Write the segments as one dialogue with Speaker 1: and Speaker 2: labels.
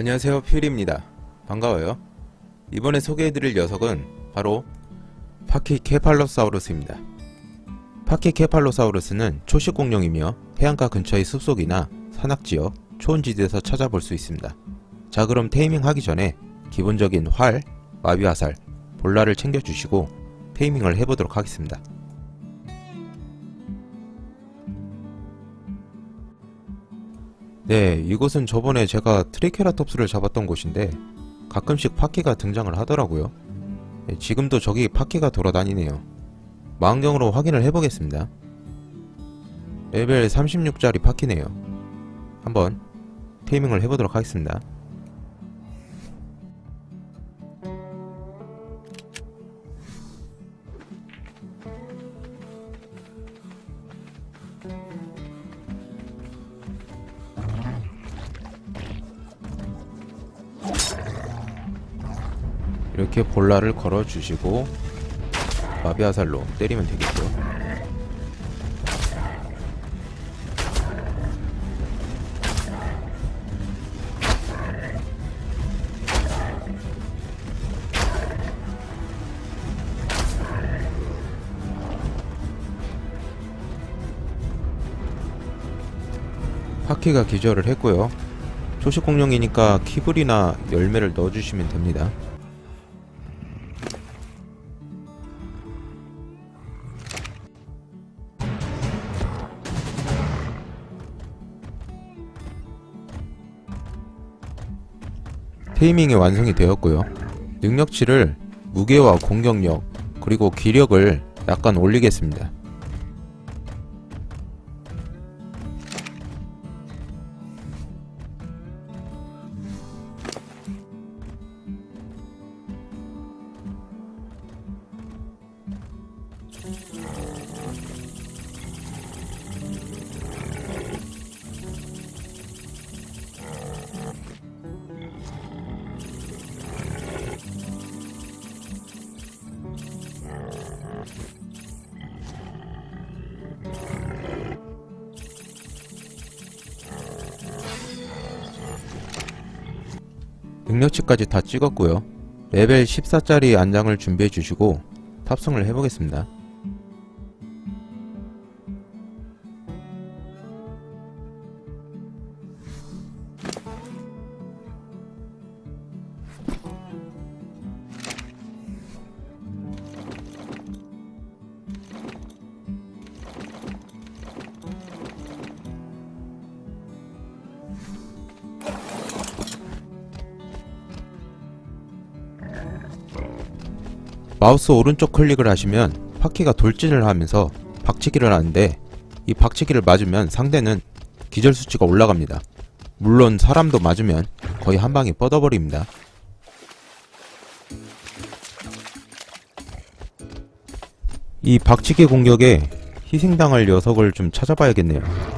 Speaker 1: 안녕하세요 퓨리입니다. 반가워요. 이번에 소개해드릴 녀석은 바로 파키케팔로사우루스입니다. 파키케팔로사우루스는 초식 공룡이며 해안가 근처의 숲속이나 산악지역, 초원지대에서 찾아볼 수 있습니다. 자 그럼 테이밍 하기 전에 기본적인 활, 마비화살, 볼라를 챙겨주시고 테이밍을 해보도록 하겠습니다 네, 이곳은 저번에 제가 트리케라톱스를 잡았던 곳인데 가끔씩 파키가 등장을 하더라고요. 네, 지금도 저기 파키가 돌아다니네요. 망경으로 확인을 해보겠습니다. 레벨 36짜리 파키네요. 한번 테이밍을 해보도록 하겠습니다. 이렇게 볼라를 걸어주시고 마비아살로 때리면 되겠죠. 파키가 기절을 했고요. 초식 공룡이니까 키블이나 열매를 넣어주시면 됩니다. 테이밍이 완성이 되었고요. 능력치를 무게와 공격력 그리고 기력을 약간 올리겠습니다. 능력치까지 다 찍었고요. 레벨 14짜리 안장을 준비해 주시고 탑승을 해보겠습니다. 마우스 오른쪽 클릭을 하시면 파키가 돌진을 하면서 박치기를 하는데 이 박치기를 맞으면 상대는 기절 수치가 올라갑니다. 물론 사람도 맞으면 거의 한 방에 뻗어버립니다. 이 박치기 공격에 희생당할 녀석을 좀 찾아봐야겠네요.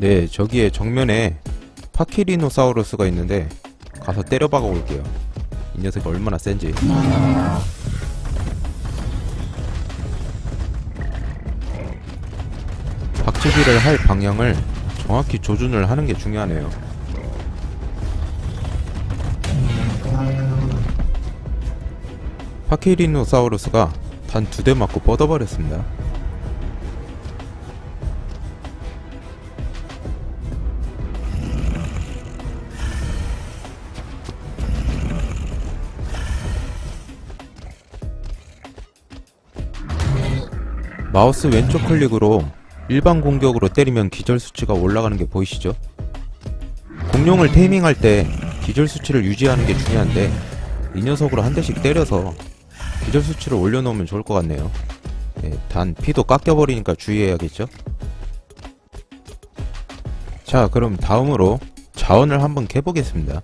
Speaker 1: 네, 저기에 정면에 파키리노사우루스가 있는데 가서 때려박아 올게요. 이 녀석이 얼마나 센지. 박치기를 할 방향을 정확히 조준을 하는 게 중요하네요. 파키리노사우루스가 단 두 대 맞고 뻗어버렸습니다. 마우스 왼쪽 클릭으로 일반 공격으로 때리면 기절 수치가 올라가는 게 보이시죠? 공룡을 테이밍할 때 기절 수치를 유지하는 게 중요한데 이 녀석으로 한 대씩 때려서 기절 수치를 올려놓으면 좋을 것 같네요. 예, 단 피도 깎여버리니까 주의해야겠죠? 자 그럼 다음으로 자원을 한번 캐보겠습니다.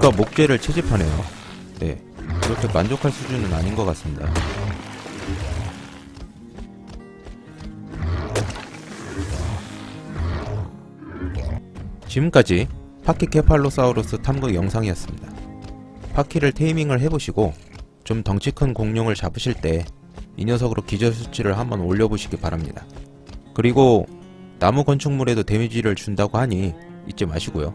Speaker 1: 보니까 목재를 채집하네요. 네, 그렇게 만족할 수준은 아닌 것 같습니다. 지금까지 파키 케팔로사우루스 탐구 영상이었습니다. 파키를 테이밍을 해보시고 좀 덩치 큰 공룡을 잡으실 때 이 녀석으로 기절 수치를 한번 올려보시기 바랍니다. 그리고 나무 건축물에도 데미지를 준다고 하니 잊지 마시고요.